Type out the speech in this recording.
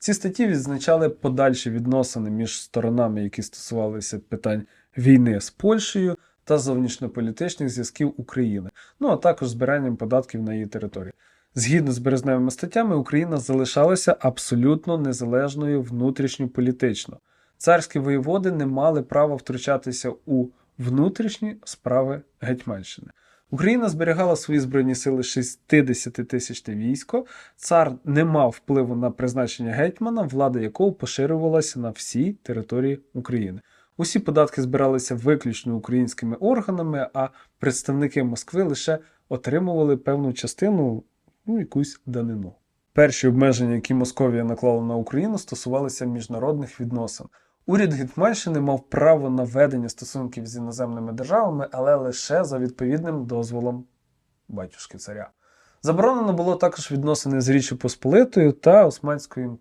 Ці статті відзначали подальші відносини між сторонами, які стосувалися питань війни з Польщею та зовнішньополітичних зв'язків України, ну а також збиранням податків на її території. Згідно з березневими статтями, Україна залишалася абсолютно незалежною внутрішньополітично. Царські воєводи не мали права втручатися у внутрішні справи Гетьманщини. Україна зберігала свої збройні сили 60 тисячне військо. Цар не мав впливу на призначення гетьмана, влада якого поширювалася на всі території України. Усі податки збиралися виключно українськими органами, а представники Москви лише отримували певну частину, ну, якусь данину. Перші обмеження, які Московія наклала на Україну, стосувалися міжнародних відносин. Уряд Гетьманщини мав право на ведення стосунків з іноземними державами, але лише за відповідним дозволом батюшки царя. Заборонено було також відносини з Річчю Посполитою та Османською імперією.